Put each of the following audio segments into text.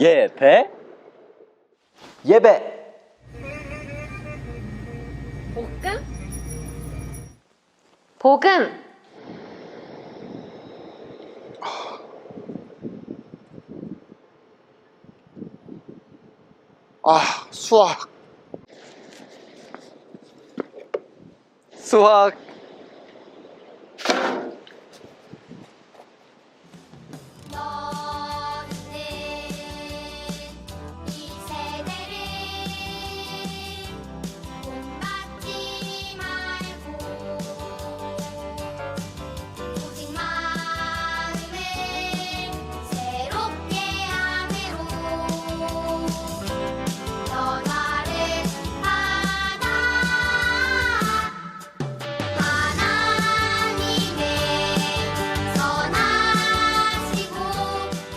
예배? 예배. 복음? 복음. 아 수학. 수학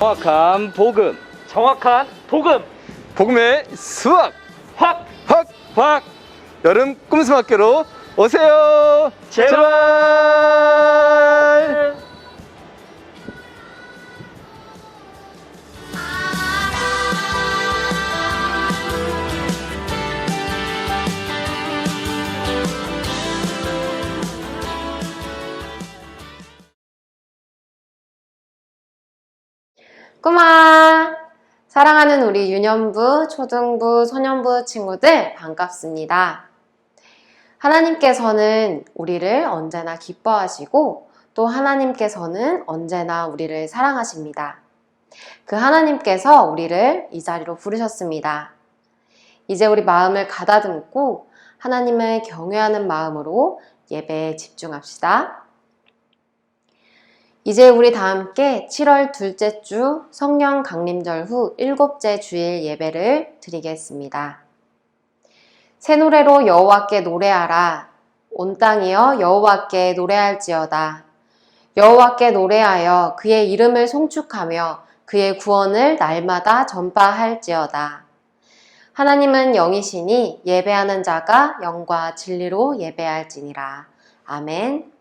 정확한 복음. 정확한 복음. 복음의 수학 확. 확. 확. 여름 꿈수학교로 오세요. 제발 꼬마 사랑하는 우리 유년부, 초등부, 소년부 친구들 반갑습니다. 하나님께서는 우리를 언제나 기뻐하시고 또 하나님께서는 언제나 우리를 사랑하십니다. 그 하나님께서 우리를 이 자리로 부르셨습니다. 이제 우리 마음을 가다듬고 하나님을 경외하는 마음으로 예배에 집중합시다. 이제 우리 다 함께 7월 둘째 주 성령 강림절 후 일곱째 주일 예배를 드리겠습니다. 새 노래로 여호와께 노래하라. 온 땅이여 여호와께 노래할지어다. 여호와께 노래하여 그의 이름을 송축하며 그의 구원을 날마다 전파할지어다. 하나님은 영이시니 예배하는 자가 영과 진리로 예배할지니라. 아멘.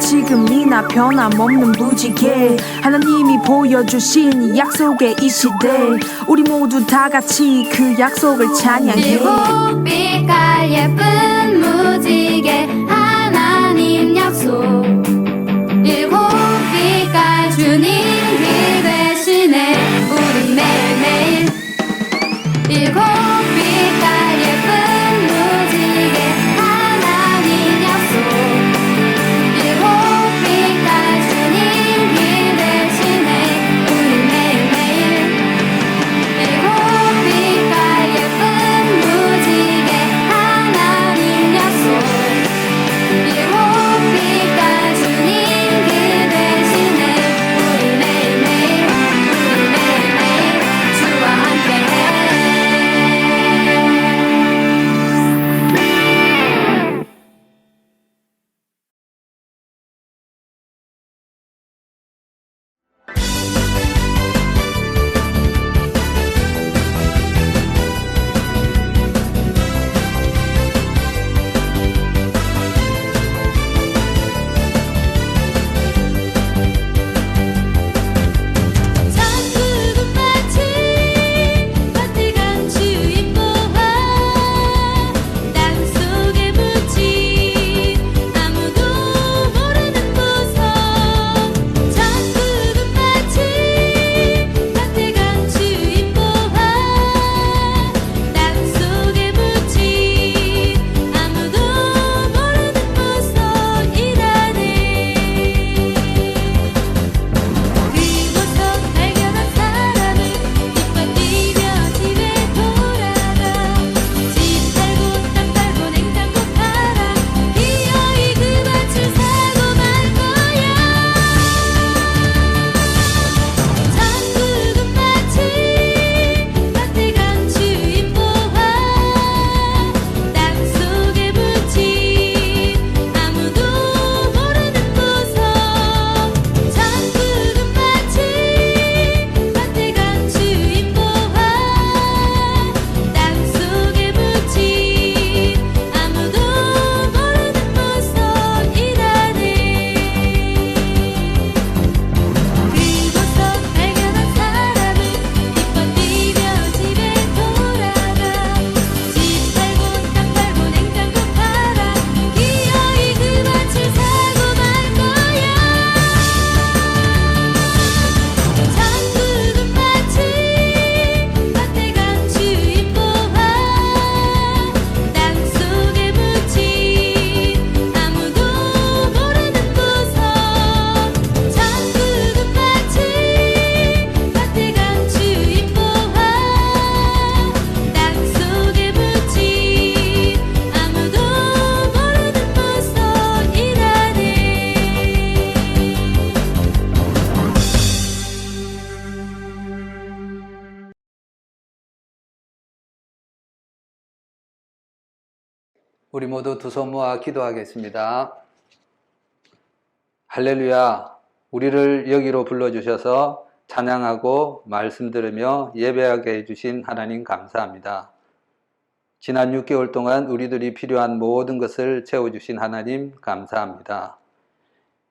지금이나 변함없는 무지개. 하나님이 보여주신 약속의 이 시대. 우리 모두 다 같이 그 약속을 찬양해. 빛깔 예쁜 무지개 우리 모두 두 손 모아 기도하겠습니다. 할렐루야, 우리를 여기로 불러주셔서 찬양하고 말씀 들으며 예배하게 해주신 하나님 감사합니다. 지난 6개월 동안 우리들이 필요한 모든 것을 채워주신 하나님 감사합니다.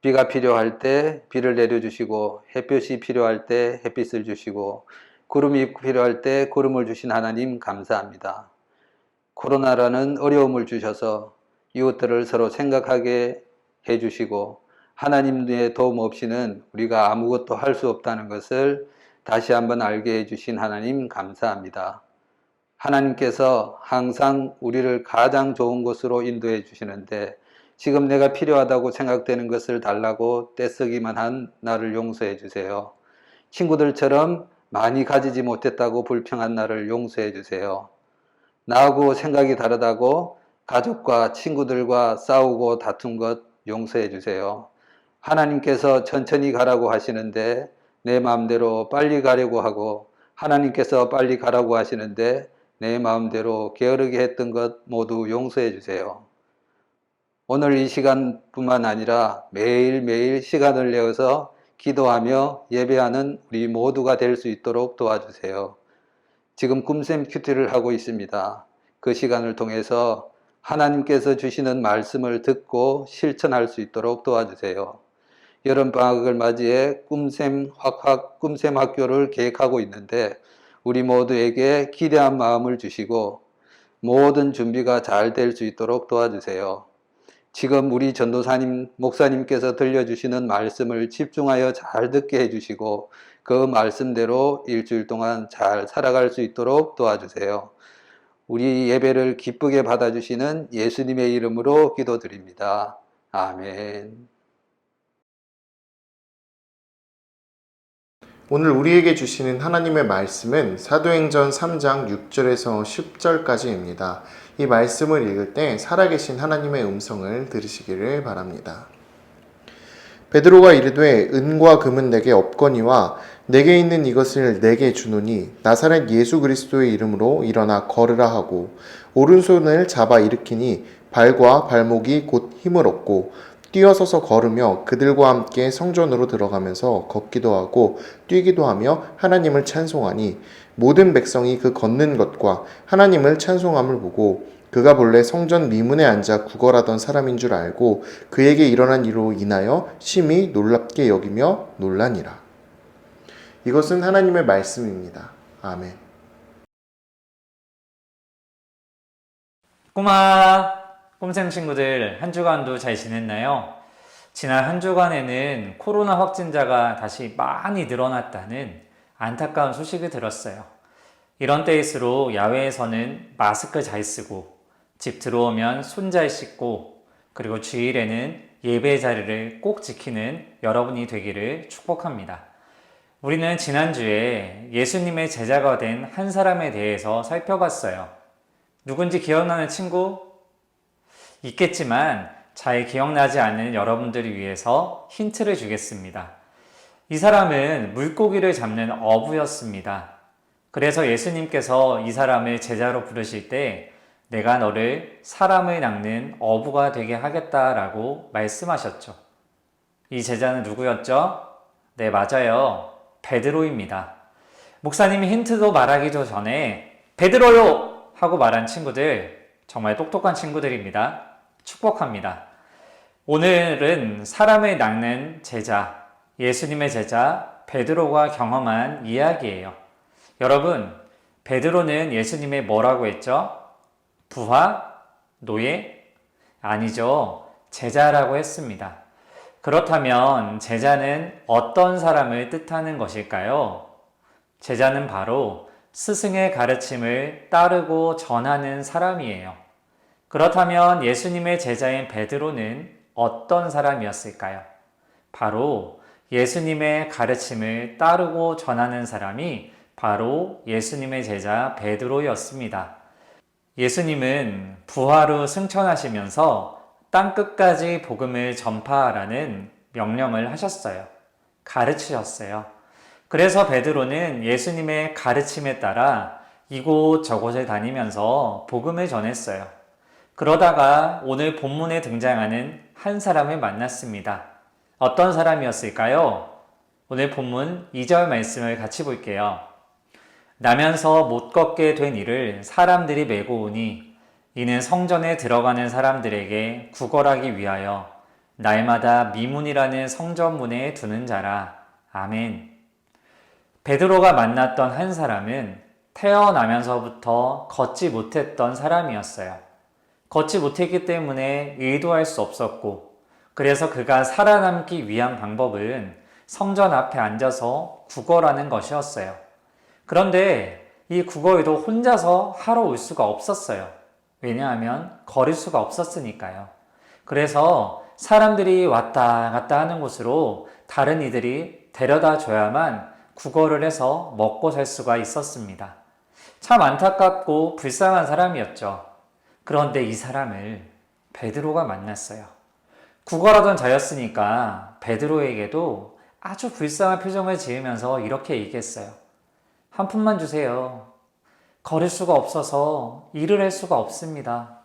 비가 필요할 때 비를 내려주시고 햇볕이 필요할 때 햇빛을 주시고 구름이 필요할 때 구름을 주신 하나님 감사합니다. 코로나라는 어려움을 주셔서 이웃들을 서로 생각하게 해주시고 하나님의 도움 없이는 우리가 아무것도 할 수 없다는 것을 다시 한번 알게 해주신 하나님 감사합니다. 하나님께서 항상 우리를 가장 좋은 곳으로 인도해 주시는데 지금 내가 필요하다고 생각되는 것을 달라고 떼쓰기만 한 나를 용서해 주세요. 친구들처럼 많이 가지지 못했다고 불평한 나를 용서해 주세요. 나하고 생각이 다르다고 가족과 친구들과 싸우고 다툰 것 용서해 주세요. 하나님께서 천천히 가라고 하시는데 내 마음대로 빨리 가려고 하고 하나님께서 빨리 가라고 하시는데 내 마음대로 게으르게 했던 것 모두 용서해 주세요. 오늘 이 시간뿐만 아니라 매일매일 시간을 내어서 기도하며 예배하는 우리 모두가 될 수 있도록 도와주세요. 지금 꿈샘 큐티를 하고 있습니다. 그 시간을 통해서 하나님께서 주시는 말씀을 듣고 실천할 수 있도록 도와주세요. 여름 방학을 맞이해 꿈샘 확확 꿈샘 학교를 계획하고 있는데 우리 모두에게 기대한 마음을 주시고 모든 준비가 잘 될 수 있도록 도와주세요. 지금 우리 전도사님, 목사님께서 들려주시는 말씀을 집중하여 잘 듣게 해주시고 그 말씀대로 일주일 동안 잘 살아갈 수 있도록 도와주세요. 우리 예배를 기쁘게 받아주시는 예수님의 이름으로 기도드립니다. 아멘. 오늘 우리에게 주시는 하나님의 말씀은 사도행전 3장 6절에서 10절까지입니다. 이 말씀을 읽을 때 살아계신 하나님의 음성을 들으시기를 바랍니다. 베드로가 이르되 은과 금은 내게 없거니와 내게 있는 이것을 내게 주노니 나사렛 예수 그리스도의 이름으로 일어나 걸으라 하고 오른손을 잡아 일으키니 발과 발목이 곧 힘을 얻고 뛰어서서 걸으며 그들과 함께 성전으로 들어가면서 걷기도 하고 뛰기도 하며 하나님을 찬송하니 모든 백성이 그 걷는 것과 하나님을 찬송함을 보고 그가 본래 성전 미문에 앉아 구걸하던 사람인 줄 알고 그에게 일어난 일로 인하여 심히 놀랍게 여기며 놀라니라. 이것은 하나님의 말씀입니다. 아멘. 꼬마 꼼샘 친구들 한 주간도 잘 지냈나요? 지난 한 주간에는 코로나 확진자가 다시 많이 늘어났다는 안타까운 소식을 들었어요. 이런 때일수록 야외에서는 마스크 잘 쓰고 집 들어오면 손 잘 씻고 그리고 주일에는 예배 자리를 꼭 지키는 여러분이 되기를 축복합니다. 우리는 지난주에 예수님의 제자가 된 한 사람에 대해서 살펴봤어요. 누군지 기억나는 친구? 있겠지만 잘 기억나지 않는 여러분들을 위해서 힌트를 주겠습니다. 이 사람은 물고기를 잡는 어부였습니다. 그래서 예수님께서 이 사람을 제자로 부르실 때 내가 너를 사람을 낚는 어부가 되게 하겠다라고 말씀하셨죠. 이 제자는 누구였죠? 네, 맞아요. 베드로입니다. 목사님이 힌트도 말하기도 전에 베드로요! 하고 말한 친구들 정말 똑똑한 친구들입니다. 축복합니다. 오늘은 사람을 낚는 제자, 예수님의 제자 베드로가 경험한 이야기예요. 여러분, 베드로는 예수님의 뭐라고 했죠? 부하? 노예? 아니죠. 제자라고 했습니다. 그렇다면 제자는 어떤 사람을 뜻하는 것일까요? 제자는 바로 스승의 가르침을 따르고 전하는 사람이에요. 그렇다면 예수님의 제자인 베드로는 어떤 사람이었을까요? 바로 예수님의 가르침을 따르고 전하는 사람이 바로 예수님의 제자 베드로였습니다. 예수님은 부하로 승천하시면서 땅 끝까지 복음을 전파하라는 명령을 하셨어요. 가르치셨어요. 그래서 베드로는 예수님의 가르침에 따라 이곳 저곳을 다니면서 복음을 전했어요. 그러다가 오늘 본문에 등장하는 한 사람을 만났습니다. 어떤 사람이었을까요? 오늘 본문 2절 말씀을 같이 볼게요. 나면서 못 걷게 된 이를 사람들이 메고 오니 이는 성전에 들어가는 사람들에게 구걸하기 위하여 날마다 미문이라는 성전 문에 두는 자라. 아멘. 베드로가 만났던 한 사람은 태어나면서부터 걷지 못했던 사람이었어요. 걷지 못했기 때문에 의도할 수 없었고, 그래서 그가 살아남기 위한 방법은 성전 앞에 앉아서 구걸하는 것이었어요. 그런데 이 구걸도 혼자서 하러 올 수가 없었어요. 왜냐하면 걸을 수가 없었으니까요. 그래서 사람들이 왔다 갔다 하는 곳으로 다른 이들이 데려다 줘야만 구걸을 해서 먹고 살 수가 있었습니다. 참 안타깝고 불쌍한 사람이었죠. 그런데 이 사람을 베드로가 만났어요. 구걸하던 자였으니까 베드로에게도 아주 불쌍한 표정을 지으면서 이렇게 얘기했어요. 한 푼만 주세요. 걸을 수가 없어서 일을 할 수가 없습니다.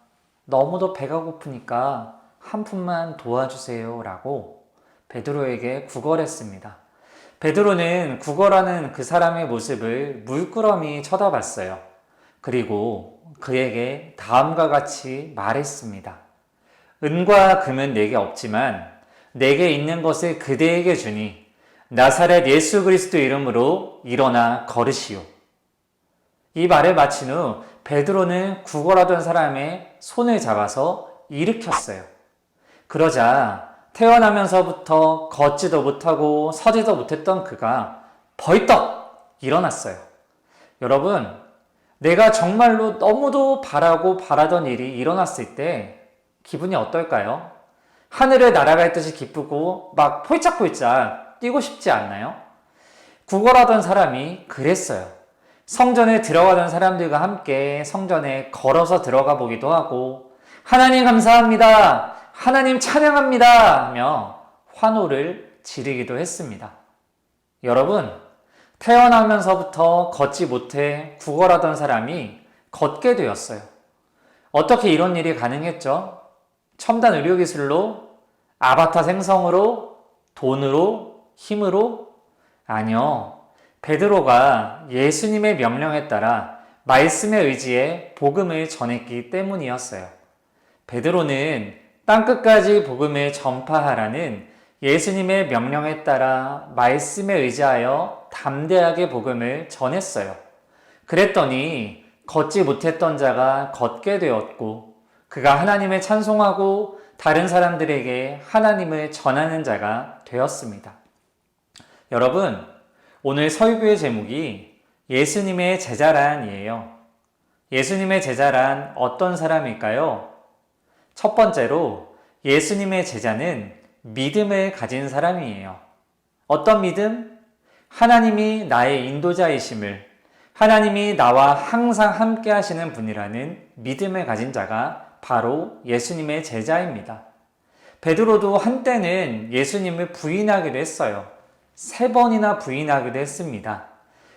너무도 배가 고프니까 한 푼만 도와주세요. 라고 베드로에게 구걸했습니다. 베드로는 구걸하는 그 사람의 모습을 물끄러미 쳐다봤어요. 그리고 그에게 다음과 같이 말했습니다. 은과 금은 내게 없지만 내게 있는 것을 그대에게 주니 나사렛 예수 그리스도 이름으로 일어나 걸으시오. 이 말을 마친 후 베드로는 구걸하던 사람의 손을 잡아서 일으켰어요. 그러자 태어나면서부터 걷지도 못하고 서지도 못했던 그가 벌떡 일어났어요. 여러분, 내가 정말로 너무도 바라고 바라던 일이 일어났을 때 기분이 어떨까요? 하늘을 날아갈 듯이 기쁘고 막 폴짝폴짝 뛰고 싶지 않나요? 구걸하던 사람이 그랬어요. 성전에 들어가던 사람들과 함께 성전에 걸어서 들어가 보기도 하고 하나님 감사합니다. 하나님 찬양합니다. 하며 환호를 지르기도 했습니다. 여러분, 태어나면서부터 걷지 못해 구걸하던 사람이 걷게 되었어요. 어떻게 이런 일이 가능했죠? 첨단 의료기술로? 아바타 생성으로? 돈으로? 힘으로? 아니요. 베드로가 예수님의 명령에 따라 말씀에 의지해 복음을 전했기 때문이었어요. 베드로는 땅끝까지 복음을 전파하라는 예수님의 명령에 따라 말씀에 의지하여 담대하게 복음을 전했어요. 그랬더니 걷지 못했던 자가 걷게 되었고 그가 하나님을 찬송하고 다른 사람들에게 하나님을 전하는 자가 되었습니다. 여러분, 오늘 설교의 제목이 예수님의 제자란이에요. 예수님의 제자란 어떤 사람일까요? 첫 번째로 예수님의 제자는 믿음을 가진 사람이에요. 어떤 믿음? 하나님이 나의 인도자이심을, 하나님이 나와 항상 함께 하시는 분이라는 믿음을 가진 자가 바로 예수님의 제자입니다. 베드로도 한때는 예수님을 부인하기도 했어요. 세 번이나 부인하기도 했습니다.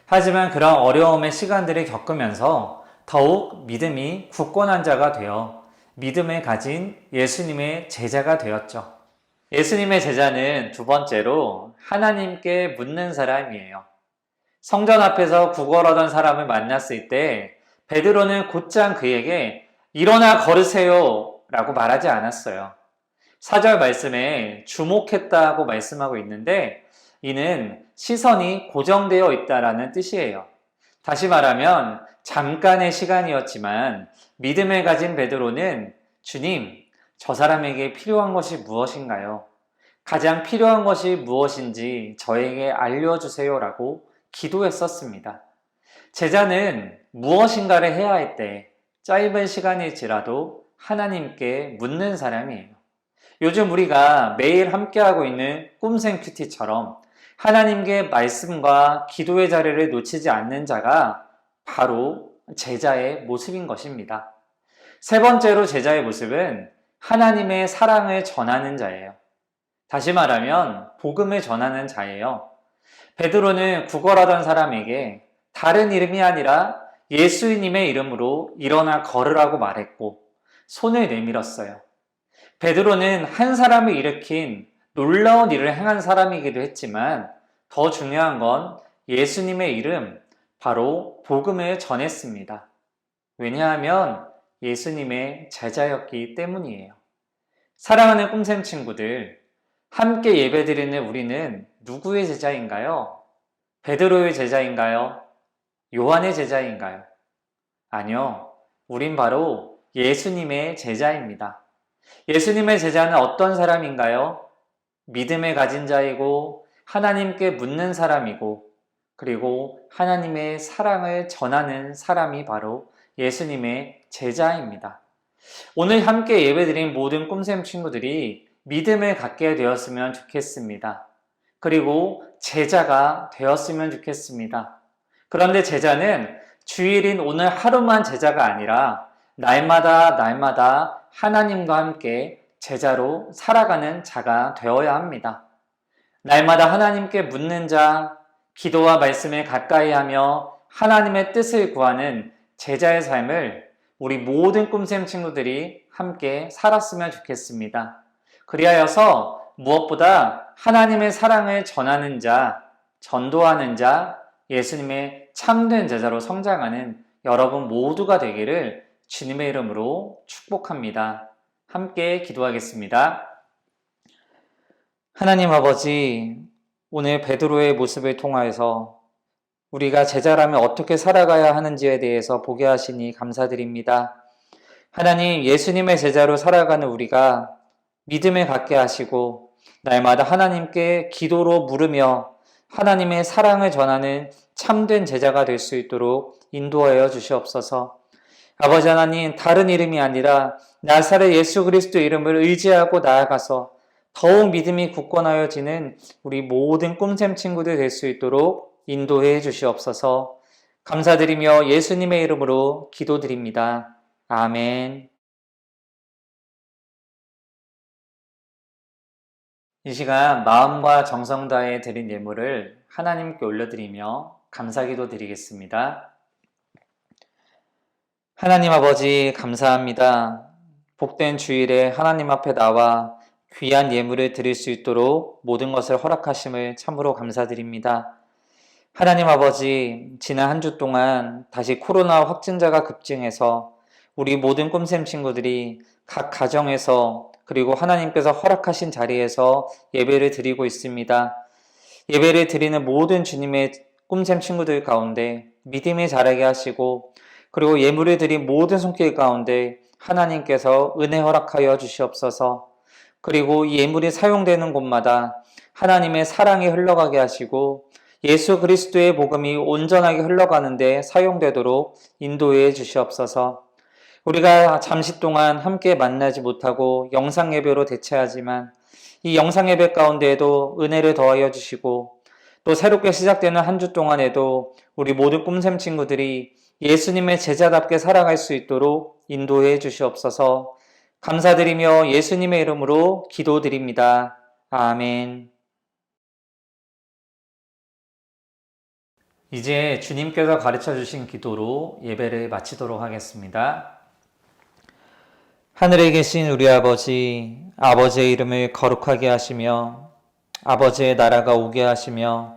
하지만 그런 어려움의 시간들을 겪으면서 더욱 믿음이 굳건한 자가 되어 믿음을 가진 예수님의 제자가 되었죠. 예수님의 제자는 두 번째로 하나님께 묻는 사람이에요. 성전 앞에서 구걸하던 사람을 만났을 때 베드로는 곧장 그에게 일어나 걸으세요 라고 말하지 않았어요. 사절 말씀에 주목했다고 말씀하고 있는데 이는 시선이 고정되어 있다라는 뜻이에요. 다시 말하면 잠깐의 시간이었지만 믿음을 가진 베드로는 주님, 저 사람에게 필요한 것이 무엇인가요? 가장 필요한 것이 무엇인지 저에게 알려주세요 라고 기도했었습니다. 제자는 무엇인가를 해야 할 때 짧은 시간일지라도 하나님께 묻는 사람이에요. 요즘 우리가 매일 함께하고 있는 꿈생 큐티처럼 하나님께 말씀과 기도의 자리를 놓치지 않는 자가 바로 제자의 모습인 것입니다. 세 번째로 제자의 모습은 하나님의 사랑을 전하는 자예요. 다시 말하면 복음을 전하는 자예요. 베드로는 구걸하던 사람에게 다른 이름이 아니라 예수님의 이름으로 일어나 걸으라고 말했고 손을 내밀었어요. 베드로는 한 사람을 일으킨 놀라운 일을 행한 사람이기도 했지만 더 중요한 건 예수님의 이름, 바로 복음을 전했습니다. 왜냐하면 예수님의 제자였기 때문이에요. 사랑하는 꿈샘 친구들, 함께 예배드리는 우리는 누구의 제자인가요? 베드로의 제자인가요? 요한의 제자인가요? 아니요. 우린 바로 예수님의 제자입니다. 예수님의 제자는 어떤 사람인가요? 믿음을 가진 자이고 하나님께 묻는 사람이고 그리고 하나님의 사랑을 전하는 사람이 바로 예수님의 제자입니다. 오늘 함께 예배드린 모든 꿈샘 친구들이 믿음을 갖게 되었으면 좋겠습니다. 그리고 제자가 되었으면 좋겠습니다. 그런데 제자는 주일인 오늘 하루만 제자가 아니라 날마다 날마다 하나님과 함께 제자로 살아가는 자가 되어야 합니다. 날마다 하나님께 묻는 자, 기도와 말씀을 가까이 하며 하나님의 뜻을 구하는 제자의 삶을 우리 모든 꿈샘 친구들이 함께 살았으면 좋겠습니다. 그리하여서 무엇보다 하나님의 사랑을 전하는 자, 전도하는 자, 예수님의 참된 제자로 성장하는 여러분 모두가 되기를 주님의 이름으로 축복합니다. 함께 기도하겠습니다. 하나님 아버지, 오늘 베드로의 모습을 통하여서 우리가 제자라면 어떻게 살아가야 하는지에 대해서 보게 하시니 감사드립니다. 하나님, 예수님의 제자로 살아가는 우리가 믿음을 갖게 하시고 날마다 하나님께 기도로 물으며 하나님의 사랑을 전하는 참된 제자가 될 수 있도록 인도하여 주시옵소서. 아버지 하나님, 다른 이름이 아니라 나사렛 예수 그리스도 이름을 의지하고 나아가서 더욱 믿음이 굳건하여 지는 우리 모든 꿈샘 친구들 될 수 있도록 인도해 주시옵소서. 감사드리며 예수님의 이름으로 기도드립니다. 아멘. 이 시간 마음과 정성 다해 드린 예물을 하나님께 올려드리며 감사기도 드리겠습니다. 하나님 아버지 감사합니다. 복된 주일에 하나님 앞에 나와 귀한 예물을 드릴 수 있도록 모든 것을 허락하심을 참으로 감사드립니다. 하나님 아버지, 지난 한 주 동안 다시 코로나 확진자가 급증해서 우리 모든 꿈샘 친구들이 각 가정에서 그리고 하나님께서 허락하신 자리에서 예배를 드리고 있습니다. 예배를 드리는 모든 주님의 꿈샘 친구들 가운데 믿음이 자라게 하시고 그리고 예물을 드린 모든 손길 가운데 하나님께서 은혜 허락하여 주시옵소서. 그리고 이 예물이 사용되는 곳마다 하나님의 사랑이 흘러가게 하시고 예수 그리스도의 복음이 온전하게 흘러가는데 사용되도록 인도해 주시옵소서. 우리가 잠시 동안 함께 만나지 못하고 영상 예배로 대체하지만 이 영상 예배 가운데에도 은혜를 더하여 주시고 또 새롭게 시작되는 한 주 동안에도 우리 모든 꿈샘 친구들이 예수님의 제자답게 살아갈 수 있도록 인도해 주시옵소서. 감사드리며 예수님의 이름으로 기도드립니다. 아멘. 이제 주님께서 가르쳐 주신 기도로 예배를 마치도록 하겠습니다. 하늘에 계신 우리 아버지, 아버지의 이름을 거룩하게 하시며, 아버지의 나라가 오게 하시며,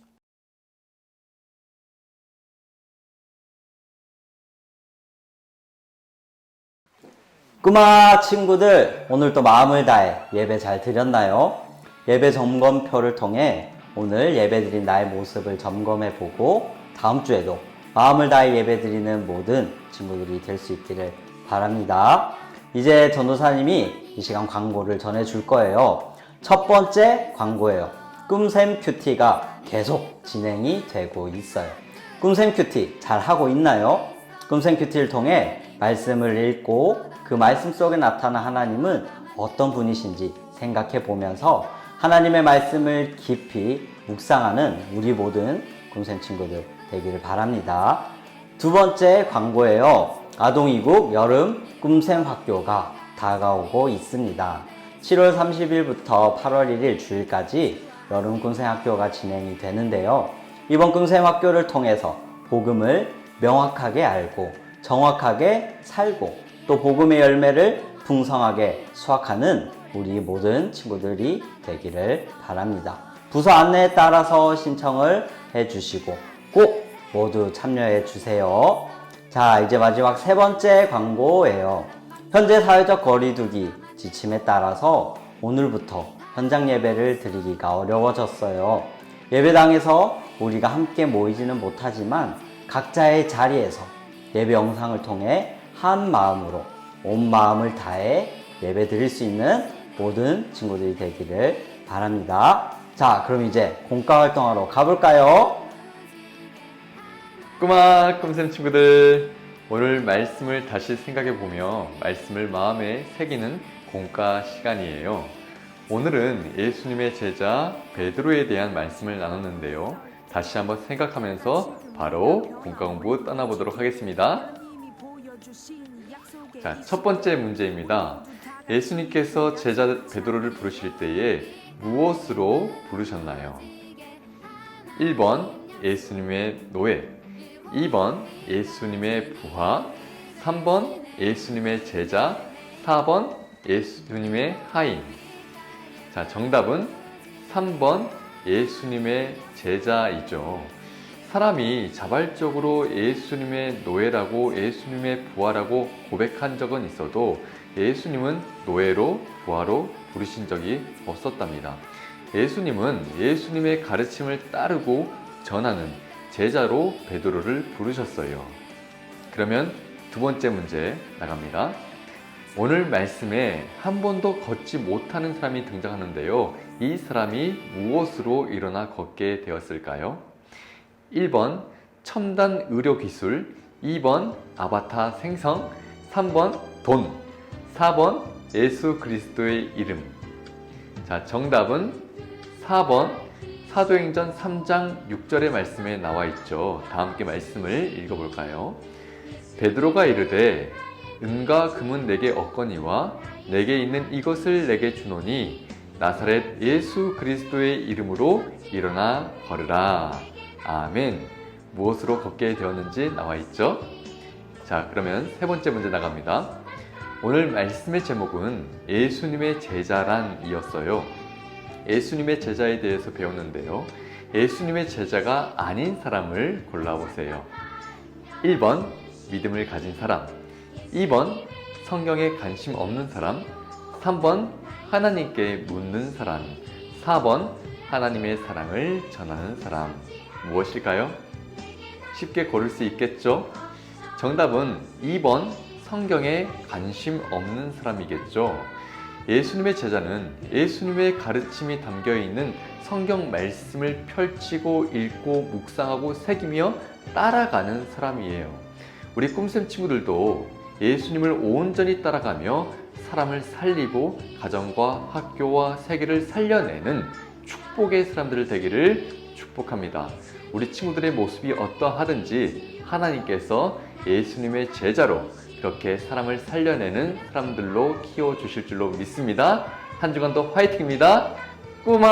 꼬마 친구들, 오늘 또 마음을 다해 예배 잘 드렸나요? 예배 점검표를 통해 오늘 예배 드린 나의 모습을 점검해 보고 다음 주에도 마음을 다해 예배 드리는 모든 친구들이 될 수 있기를 바랍니다. 이제 전도사님이 이 시간 광고를 전해 줄 거예요. 첫 번째 광고예요. 꿈샘 큐티가 계속 진행이 되고 있어요. 꿈샘 큐티 잘 하고 있나요? 꿈샘 큐티를 통해 말씀을 읽고 그 말씀 속에 나타난 하나님은 어떤 분이신지 생각해 보면서 하나님의 말씀을 깊이 묵상하는 우리 모든 꿈샘 친구들 되기를 바랍니다. 두 번째 광고예요. 아동이국 여름 꿈샘 학교가 다가오고 있습니다. 7월 30일부터 8월 1일 주일까지 여름 꿈샘 학교가 진행이 되는데요. 이번 꿈샘 학교를 통해서 복음을 명확하게 알고 정확하게 살고 또 복음의 열매를 풍성하게 수확하는 우리 모든 친구들이 되기를 바랍니다. 부서 안내에 따라서 신청을 해 주시고 꼭 모두 참여해 주세요. 자, 이제 마지막 세 번째 광고예요. 현재 사회적 거리두기 지침에 따라서 오늘부터 현장 예배를 드리기가 어려워졌어요. 예배당에서 우리가 함께 모이지는 못하지만 각자의 자리에서 예배 영상을 통해 한 마음으로 온 마음을 다해 예배 드릴 수 있는 모든 친구들이 되기를 바랍니다. 자, 그럼 이제 공과 활동하러 가볼까요? 꼬마 꿈샘 친구들, 오늘 말씀을 다시 생각해 보며 말씀을 마음에 새기는 공과 시간이에요. 오늘은 예수님의 제자 베드로에 대한 말씀을 나눴는데요. 다시 한번 생각하면서 바로 공과 공부 떠나보도록 하겠습니다. 자, 첫 번째 문제입니다. 예수님께서 제자 베드로를 부르실 때에 무엇으로 부르셨나요? 1번 예수님의 노예, 2번 예수님의 부하, 3번 예수님의 제자, 4번 예수님의 하인. 자, 정답은 3번 예수님의 제자이죠. 사람이 자발적으로 예수님의 노예라고 예수님의 부하라고 고백한 적은 있어도 예수님은 노예로 부하로 부르신 적이 없었답니다. 예수님은 예수님의 가르침을 따르고 전하는 제자로 베드로를 부르셨어요. 그러면 두 번째 문제 나갑니다. 오늘 말씀에 한 번도 걷지 못하는 사람이 등장하는데요. 이 사람이 무엇으로 일어나 걷게 되었을까요? 1번 첨단 의료 기술, 2번 아바타 생성, 3번 돈, 4번 예수 그리스도의 이름. 자, 정답은 4번 사도행전 3장 6절의 말씀에 나와 있죠. 다 함께 말씀을 읽어 볼까요? 베드로가 이르되 은과 금은 내게 없거니와 내게 있는 이것을 내게 주노니 나사렛 예수 그리스도의 이름으로 일어나 걸으라. 아멘. 무엇으로 걷게 되었는지 나와 있죠? 자, 그러면 세 번째 문제 나갑니다. 오늘 말씀의 제목은 예수님의 제자란 이었어요. 예수님의 제자에 대해서 배웠는데요. 예수님의 제자가 아닌 사람을 골라보세요. 1번 믿음을 가진 사람, 2번 성경에 관심 없는 사람, 3번 하나님께 묻는 사람, 4번 하나님의 사랑을 전하는 사람. 무엇일까요? 쉽게 고를 수 있겠죠? 정답은 2번 성경에 관심 없는 사람이겠죠. 예수님의 제자는 예수님의 가르침이 담겨 있는 성경 말씀을 펼치고 읽고 묵상하고 새기며 따라가는 사람이에요. 우리 꿈쌤 친구들도 예수님을 온전히 따라가며 사람을 살리고 가정과 학교와 세계를 살려내는 축복의 사람들 되기를 축복합니다. 우리 친구들의 모습이 어떠하든지 하나님께서 예수님의 제자로 그렇게 사람을 살려내는 사람들로 키워주실 줄로 믿습니다. 한 주간도 화이팅입니다. 꾸마!